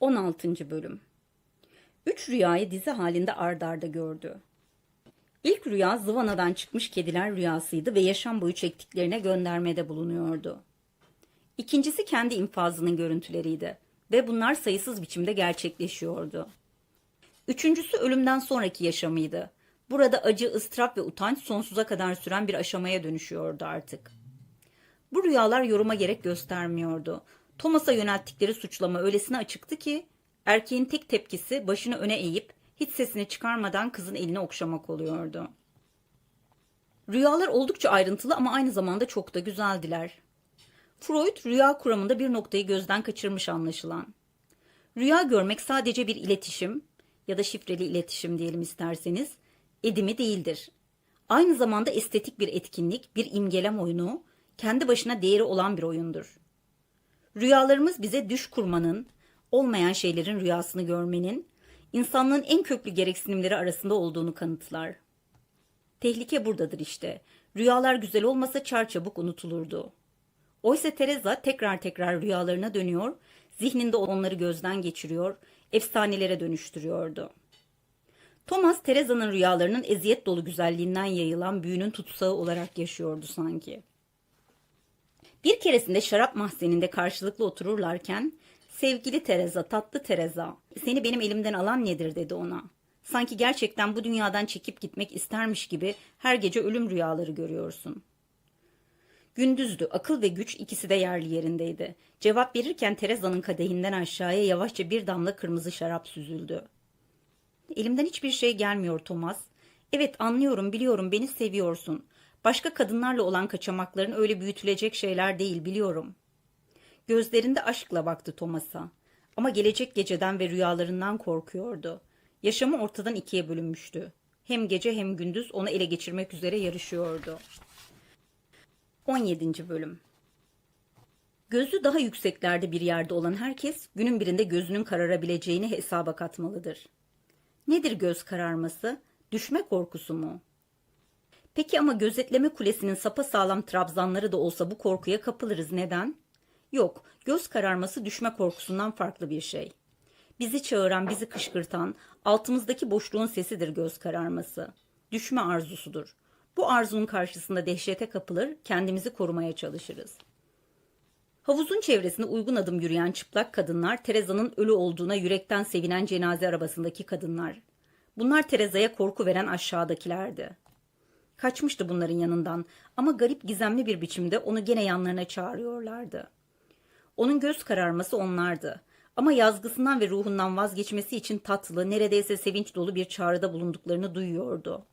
16. Bölüm Üç rüyayı dizi halinde ard arda gördü. İlk rüya zıvanadan çıkmış kediler rüyasıydı ve yaşam boyu çektiklerine göndermede bulunuyordu. İkincisi kendi infazının görüntüleriydi ve bunlar sayısız biçimde gerçekleşiyordu. Üçüncüsü ölümden sonraki yaşamıydı. Burada acı, ıstırap ve utanç sonsuza kadar süren bir aşamaya dönüşüyordu artık. Bu rüyalar yoruma gerek göstermiyordu. Thomas'a yönelttikleri suçlama öylesine açıktı ki erkeğin tek tepkisi başını öne eğip hiç sesini çıkarmadan kızın elini okşamak oluyordu. Rüyalar oldukça ayrıntılı ama aynı zamanda çok da güzeldiler. Freud rüya kuramında bir noktayı gözden kaçırmış anlaşılan. Rüya görmek sadece bir iletişim ya da şifreli iletişim diyelim isterseniz edimi değildir. Aynı zamanda estetik bir etkinlik, bir imgelem oyunu, kendi başına değeri olan bir oyundur. Rüyalarımız bize düş kurmanın, olmayan şeylerin rüyasını görmenin, insanlığın en köklü gereksinimleri arasında olduğunu kanıtlar. Tehlike buradadır işte. Rüyalar güzel olmasa çarçabuk unutulurdu. Oysa Teresa tekrar tekrar rüyalarına dönüyor, zihninde onları gözden geçiriyor, efsanelere dönüştürüyordu. Thomas, Teresa'nın rüyalarının eziyet dolu güzelliğinden yayılan büyünün tutsağı olarak yaşıyordu sanki. Bir keresinde şarap mahzeninde karşılıklı otururlarken sevgili Teresa, tatlı Teresa, seni benim elimden alan nedir dedi ona. Sanki gerçekten bu dünyadan çekip gitmek istermiş gibi her gece ölüm rüyaları görüyorsun. Gündüzdü, akıl ve güç ikisi de yerli yerindeydi. Cevap verirken Teresa'nın kadehinden aşağıya yavaşça bir damla kırmızı şarap süzüldü. Elimden hiçbir şey gelmiyor Thomas. Evet anlıyorum, biliyorum beni seviyorsun. Başka kadınlarla olan kaçamakların öyle büyütülecek şeyler değil biliyorum. Gözlerinde aşkla baktı Thomas'a. Ama gelecek geceden ve rüyalarından korkuyordu. Yaşamı ortadan ikiye bölünmüştü. Hem gece hem gündüz onu ele geçirmek üzere yarışıyordu. 17. Bölüm Gözü daha yükseklerde bir yerde olan herkes günün birinde gözünün kararabileceğini hesaba katmalıdır. Nedir göz kararması? Düşme korkusu mu? Peki ama gözetleme kulesinin sapa sağlam trabzanları da olsa bu korkuya kapılırız. Neden? Yok, göz kararması düşme korkusundan farklı bir şey. Bizi çağıran, bizi kışkırtan, altımızdaki boşluğun sesidir göz kararması. Düşme arzusudur. Bu arzunun karşısında dehşete kapılır, kendimizi korumaya çalışırız. Havuzun çevresinde uygun adım yürüyen çıplak kadınlar, Teresa'nın ölü olduğuna yürekten sevinen cenaze arabasındaki kadınlar. Bunlar Teresa'ya korku veren aşağıdakilerdi. Kaçmıştı bunların yanından ama garip gizemli bir biçimde onu gene yanlarına çağırıyorlardı. Onun göz kararması onlardı. Ama yazgısından ve ruhundan vazgeçmesi için tatlı, neredeyse sevinç dolu bir çağrıda bulunduklarını duyuyordu.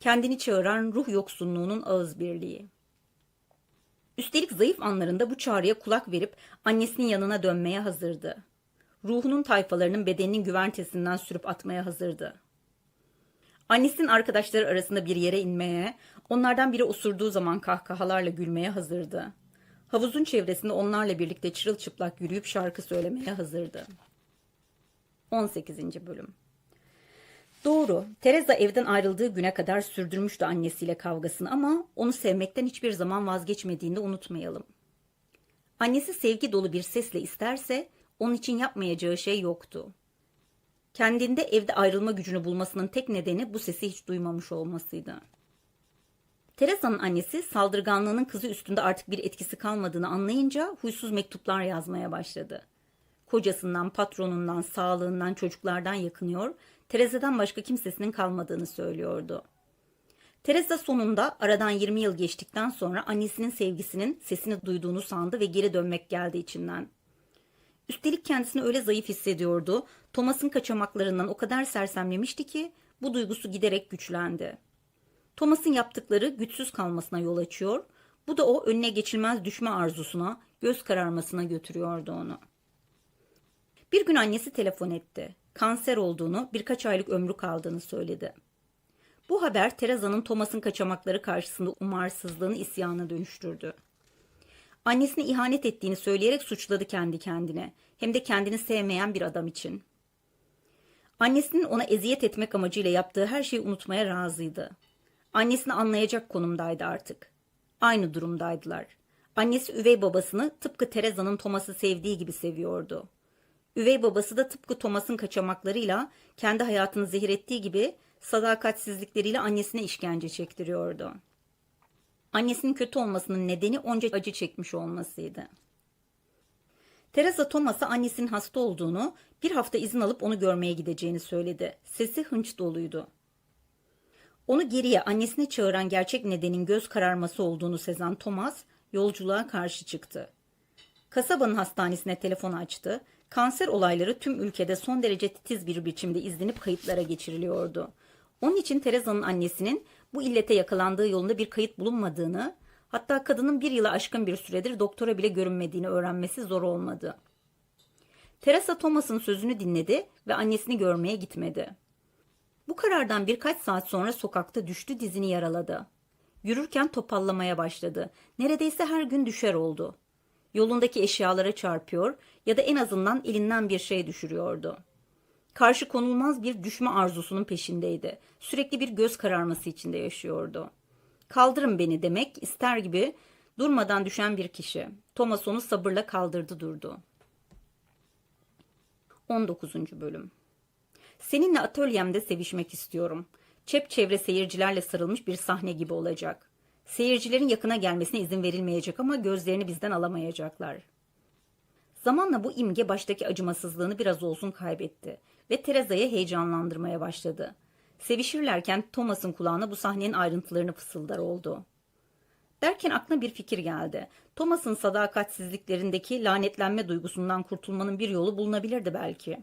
Kendini çağıran ruh yoksunluğunun ağız birliği. Üstelik zayıf anlarında bu çağrıya kulak verip annesinin yanına dönmeye hazırdı. Ruhunun tayfalarının bedeninin güvertesinden sürüp atmaya hazırdı. Annesinin arkadaşları arasında bir yere inmeye, onlardan biri osurduğu zaman kahkahalarla gülmeye hazırdı. Havuzun çevresinde onlarla birlikte çırılçıplak yürüyüp şarkı söylemeye hazırdı. 18. Bölüm Doğru, Teresa evden ayrıldığı güne kadar sürdürmüştü annesiyle kavgasını ama onu sevmekten hiçbir zaman vazgeçmediğini de unutmayalım. Annesi sevgi dolu bir sesle isterse onun için yapmayacağı şey yoktu. Kendinde evde ayrılma gücünü bulmasının tek nedeni bu sesi hiç duymamış olmasıydı. Teresa'nın annesi saldırganlığının kızı üstünde artık bir etkisi kalmadığını anlayınca huysuz mektuplar yazmaya başladı. Kocasından, patronundan, sağlığından, çocuklardan yakınıyor, Teresa'dan başka kimsesinin kalmadığını söylüyordu. Teresa sonunda aradan 20 yıl geçtikten sonra annesinin sevgisinin sesini duyduğunu sandı ve geri dönmek geldi içinden. Üstelik kendisini öyle zayıf hissediyordu, Thomas'ın kaçamaklarından o kadar sersemlemişti ki bu duygusu giderek güçlendi. Thomas'ın yaptıkları güçsüz kalmasına yol açıyor, bu da o önüne geçilmez düşme arzusuna, göz kararmasına götürüyordu onu. Bir gün annesi telefon etti. Kanser olduğunu, birkaç aylık ömrü kaldığını söyledi. Bu haber Teresa'nın Thomas'ın kaçamakları karşısında umarsızlığını isyana dönüştürdü. Annesine ihanet ettiğini söyleyerek suçladı kendi kendine. Hem de kendini sevmeyen bir adam için. Annesinin ona eziyet etmek amacıyla yaptığı her şeyi unutmaya razıydı. Annesini anlayacak konumdaydı artık. Aynı durumdaydılar. Annesi üvey babasını tıpkı Teresa'nın Thomas'ı sevdiği gibi seviyordu. Üvey babası da tıpkı Thomas'ın kaçamaklarıyla kendi hayatını zehir ettiği gibi sadakatsizlikleriyle annesine işkence çektiriyordu. Annesinin kötü olmasının nedeni onca acı çekmiş olmasıydı. Teresa Thomas'a annesinin hasta olduğunu, bir hafta izin alıp onu görmeye gideceğini söyledi. Sesi hınç doluydu. Onu geriye annesine çağıran gerçek nedenin göz kararması olduğunu sezen Thomas yolculuğa karşı çıktı. Kasabanın hastanesine telefon açtı. Kanser olayları tüm ülkede son derece titiz bir biçimde izlenip kayıtlara geçiriliyordu. Onun için Teresa'nın annesinin bu illete yakalandığı yolunda bir kayıt bulunmadığını, hatta kadının bir yıla aşkın bir süredir doktora bile görünmediğini öğrenmesi zor olmadı. Teresa Thomas'ın sözünü dinledi ve annesini görmeye gitmedi. Bu karardan birkaç saat sonra sokakta düştü dizini yaraladı. Yürürken topallamaya başladı. Neredeyse her gün düşer oldu. Yolundaki eşyalara çarpıyor ya da en azından elinden bir şey düşürüyordu. Karşı konulmaz bir düşme arzusunun peşindeydi. Sürekli bir göz kararması içinde yaşıyordu. Kaldırın beni demek ister gibi durmadan düşen bir kişi. Thomas onu sabırla kaldırdı durdu. 19. Bölüm Seninle atölyemde sevişmek istiyorum. Çep çevre seyircilerle sarılmış bir sahne gibi olacak. Seyircilerin yakına gelmesine izin verilmeyecek ama gözlerini bizden alamayacaklar. Zamanla bu imge baştaki acımasızlığını biraz olsun kaybetti ve Teresa'yı heyecanlandırmaya başladı. Sevişirlerken Thomas'ın kulağına bu sahnenin ayrıntılarını fısıldar oldu. Derken aklına bir fikir geldi. Thomas'ın sadakatsizliklerindeki lanetlenme duygusundan kurtulmanın bir yolu bulunabilirdi belki.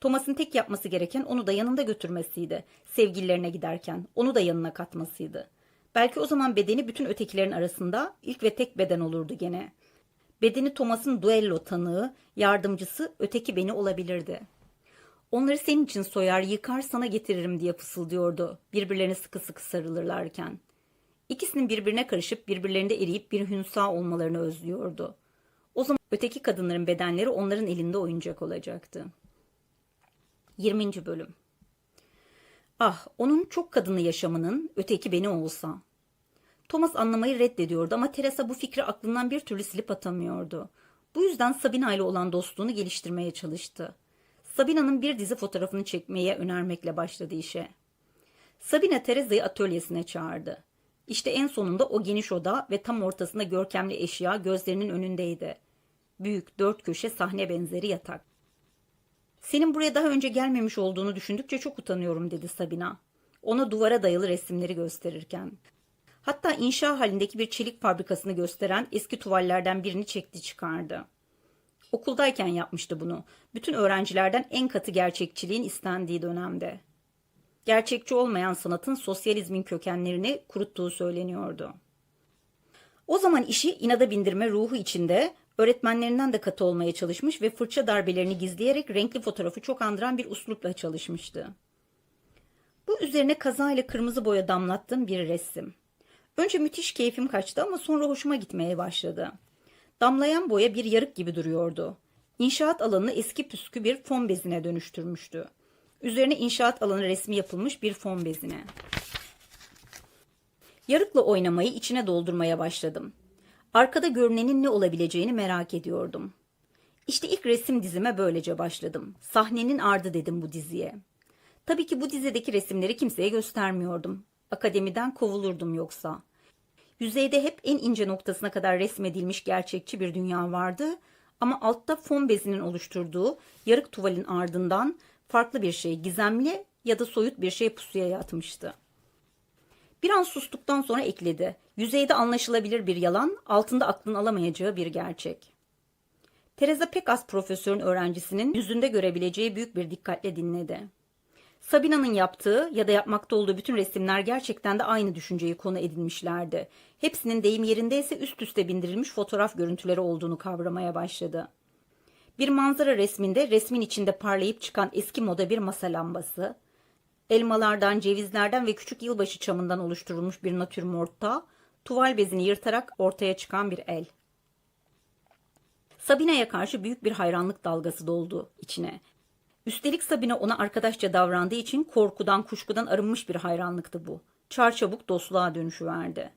Thomas'ın tek yapması gereken onu da yanında götürmesiydi. Sevgililerine giderken onu da yanına katmasıydı. Belki o zaman bedeni bütün ötekilerin arasında ilk ve tek beden olurdu gene. Bedeni Thomas'ın duello tanığı, yardımcısı, öteki beni olabilirdi. Onları senin için soyar, yıkar, sana getiririm diye fısıldıyordu birbirlerine sıkı sıkı sarılırlarken. İkisinin birbirine karışıp birbirlerinde eriyip bir hünsa olmalarını özlüyordu. O zaman öteki kadınların bedenleri onların elinde oyuncak olacaktı. 20. Bölüm Ah, onun çok kadını yaşamının öteki beni olsa. Thomas anlamayı reddediyordu ama Teresa bu fikri aklından bir türlü silip atamıyordu. Bu yüzden Sabina ile olan dostluğunu geliştirmeye çalıştı. Sabina'nın bir dizi fotoğrafını çekmeye önermekle başladı işe. Sabina Teresa'yı atölyesine çağırdı. İşte en sonunda o geniş oda ve tam ortasında görkemli eşya gözlerinin önündeydi. Büyük dört köşe sahne benzeri yatak. Senin buraya daha önce gelmemiş olduğunu düşündükçe çok utanıyorum dedi Sabina. Ona duvara dayalı resimleri gösterirken. Hatta inşa halindeki bir çelik fabrikasını gösteren eski tuvallerden birini çekti çıkardı. Okuldayken yapmıştı bunu. Bütün öğrencilerden en katı gerçekçiliğin istendiği dönemde. Gerçekçi olmayan sanatın sosyalizmin kökenlerini kuruttuğu söyleniyordu. O zaman işi inada bindirme ruhu içinde öğretmenlerinden de katı olmaya çalışmış ve fırça darbelerini gizleyerek renkli fotoğrafı çok andıran bir uslupla çalışmıştı. Bu üzerine kaza ile kırmızı boya damlattığım bir resim. Önce müthiş keyfim kaçtı ama sonra hoşuma gitmeye başladı. Damlayan boya bir yarık gibi duruyordu. İnşaat alanını eski püskü bir fon bezine dönüştürmüştü. Üzerine inşaat alanı resmi yapılmış bir fon bezine. Yarıkla oynamayı içine doldurmaya başladım. Arkada görünenin ne olabileceğini merak ediyordum. İşte ilk resim dizime böylece başladım. Sahnenin ardı dedim bu diziye. Tabii ki bu dizideki resimleri kimseye göstermiyordum. Akademiden kovulurdum yoksa. Yüzeyde hep en ince noktasına kadar resmedilmiş gerçekçi bir dünya vardı ama altta fon bezinin oluşturduğu yarık tuvalin ardından farklı bir şey, gizemli ya da soyut bir şey pusuya yatmıştı. Bir an sustuktan sonra ekledi. Yüzeyde anlaşılabilir bir yalan, altında aklın alamayacağı bir gerçek. Teresa pek az profesörün öğrencisinin yüzünde görebileceği büyük bir dikkatle dinledi. Sabina'nın yaptığı ya da yapmakta olduğu bütün resimler gerçekten de aynı düşünceyi konu edinmişlerdi. Hepsinin deyim yerindeyse üst üste bindirilmiş fotoğraf görüntüleri olduğunu kavramaya başladı. Bir manzara resminde resmin içinde parlayıp çıkan eski moda bir masa lambası, elmalardan, cevizlerden ve küçük yılbaşı çamından oluşturulmuş bir natürmortta, tuval bezini yırtarak ortaya çıkan bir el. Sabina'ya karşı büyük bir hayranlık dalgası doldu içine. Üstelik Sabina ona arkadaşça davrandığı için korkudan, kuşkudan arınmış bir hayranlıktı bu. Çarçabuk dostluğa dönüşüverdi.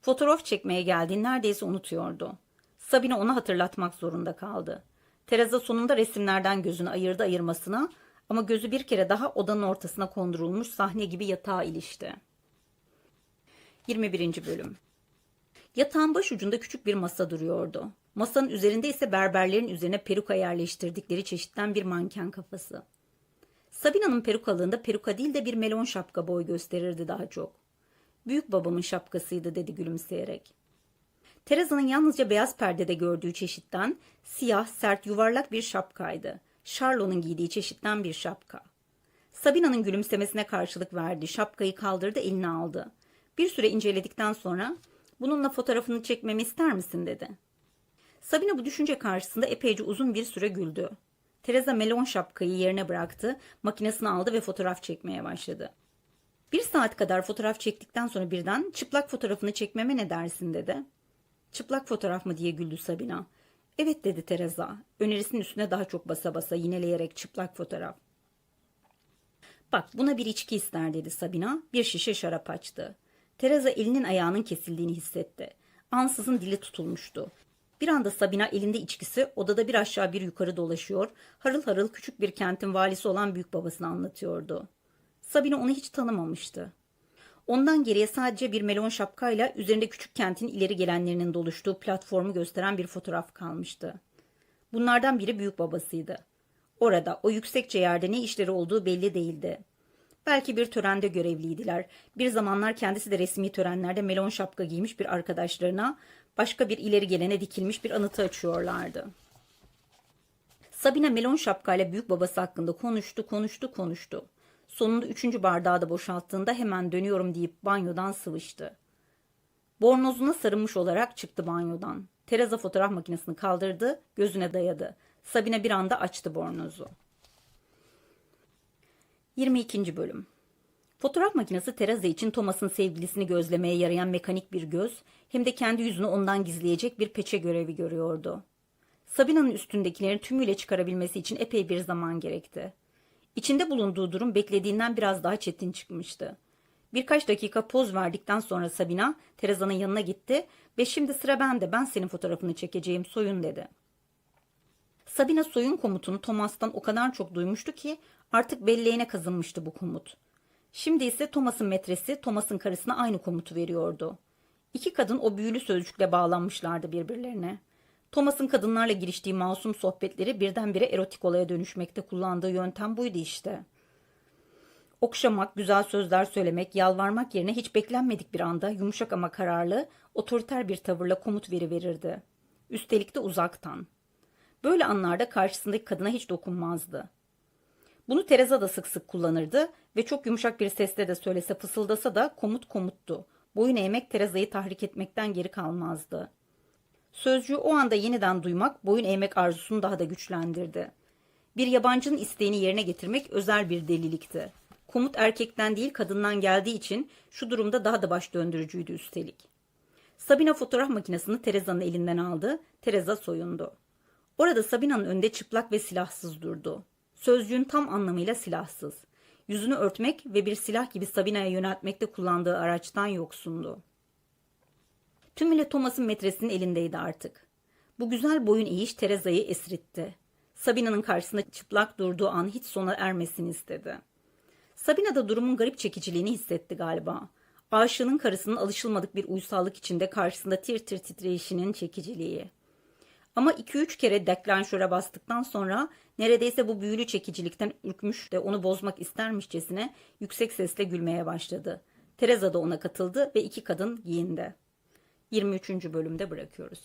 Fotoğraf çekmeye geldiğini neredeyse unutuyordu. Sabina ona hatırlatmak zorunda kaldı. Teresa sonunda resimlerden gözünü ayırdı ayırmasına ama gözü bir kere daha odanın ortasına kondurulmuş sahne gibi yatağa ilişti. 21. Bölüm Yatağın baş ucunda küçük bir masa duruyordu. Masanın üzerinde ise berberlerin üzerine peruka yerleştirdikleri çeşitten bir manken kafası. Sabina'nın perukalığında peruka değil de bir melon şapka boy gösterirdi daha çok. Büyük babamın şapkasıydı dedi gülümseyerek. Teresa'nın yalnızca beyaz perdede gördüğü çeşitten siyah, sert, yuvarlak bir şapkaydı. Charlot'un giydiği çeşitten bir şapka. Sabina'nın gülümsemesine karşılık verdi. Şapkayı kaldırdı, eline aldı. Bir süre inceledikten sonra bununla fotoğrafını çekmemi ister misin dedi. Sabina bu düşünce karşısında epeyce uzun bir süre güldü. Teresa melon şapkayı yerine bıraktı, makinesini aldı ve fotoğraf çekmeye başladı. Bir saat kadar fotoğraf çektikten sonra birden çıplak fotoğrafını çekmeme ne dersin dedi. Çıplak fotoğraf mı diye güldü Sabina. Evet dedi Teresa. Önerisinin üstüne daha çok basa basa yineleyerek çıplak fotoğraf. Bak buna bir içki ister dedi Sabina. Bir şişe şarap açtı. Teresa elinin ayağının kesildiğini hissetti. Ansızın dili tutulmuştu. Bir anda Sabina elinde içkisi odada bir aşağı bir yukarı dolaşıyor, harıl harıl küçük bir kentin valisi olan büyük babasını anlatıyordu. Sabina onu hiç tanımamıştı. Ondan geriye sadece bir melon şapkayla üzerinde küçük kentin ileri gelenlerinin doluştuğu platformu gösteren bir fotoğraf kalmıştı. Bunlardan biri büyük babasıydı. Orada o yüksekçe yerde ne işleri olduğu belli değildi. Belki bir törende görevliydiler. Bir zamanlar kendisi de resmi törenlerde melon şapka giymiş bir arkadaşlarına başka bir ileri gelene dikilmiş bir anıtı açıyorlardı. Sabine melon şapkayla büyük babası hakkında konuştu, konuştu, konuştu. Sonunda üçüncü bardağı da boşalttığında hemen dönüyorum deyip banyodan sıvıştı. Bornozuna sarılmış olarak çıktı banyodan. Teresa fotoğraf makinesini kaldırdı, gözüne dayadı. Sabine bir anda açtı bornozu. 22. Bölüm Fotoğraf makinesi Teresa için Thomas'ın sevgilisini gözlemeye yarayan mekanik bir göz, hem de kendi yüzünü ondan gizleyecek bir peçe görevi görüyordu. Sabina'nın üstündekilerin tümüyle çıkarabilmesi için epey bir zaman gerekti. İçinde bulunduğu durum beklediğinden biraz daha çetin çıkmıştı. Birkaç dakika poz verdikten sonra Sabina, Teresa'nın yanına gitti ve şimdi sıra bende, ben senin fotoğrafını çekeceğim, soyun dedi. Sabina soyun komutunu Thomas'tan o kadar çok duymuştu ki artık belleğine kazınmıştı bu komut. Şimdi ise Thomas'ın metresi Thomas'ın karısına aynı komutu veriyordu. İki kadın o büyülü sözcükle bağlanmışlardı birbirlerine. Thomas'ın kadınlarla giriştiği masum sohbetleri birdenbire erotik olaya dönüşmekte kullandığı yöntem buydu işte. Okşamak, güzel sözler söylemek, yalvarmak yerine hiç beklenmedik bir anda yumuşak ama kararlı, otoriter bir tavırla komut veri verirdi. Üstelik de uzaktan. Böyle anlarda karşısındaki kadına hiç dokunmazdı. Bunu Teresa da sık sık kullanırdı ve çok yumuşak bir sesle de söylese fısıldasa da komut komuttu. Boyun eğmek Teresa'yı tahrik etmekten geri kalmazdı. Sözcüğü o anda yeniden duymak boyun eğmek arzusunu daha da güçlendirdi. Bir yabancının isteğini yerine getirmek özel bir delilikti. Komut erkekten değil kadından geldiği için şu durumda daha da baş döndürücüydü üstelik. Sabina fotoğraf makinesini Teresa'nın elinden aldı. Teresa soyundu. Orada Sabina'nın önünde çıplak ve silahsız durdu. Sözcüğün tam anlamıyla silahsız. Yüzünü örtmek ve bir silah gibi Sabina'ya yöneltmekte kullandığı araçtan yoksundu. Tümüyle Thomas'ın metresinin elindeydi artık. Bu güzel boyun eğiş Teresa'yı esritti. Sabina'nın karşısında çıplak durduğu an hiç sona ermesini istedi. Sabina da durumun garip çekiciliğini hissetti galiba. Aşığının karısının alışılmadık bir uysallık içinde karşısında tir tir titreyişinin çekiciliği. Ama iki üç kere deklanşöre bastıktan sonra neredeyse bu büyülü çekicilikten ürkmüş de onu bozmak istermişçesine yüksek sesle gülmeye başladı. Teresa da ona katıldı ve iki kadın giyindi. 23. bölümde bırakıyoruz.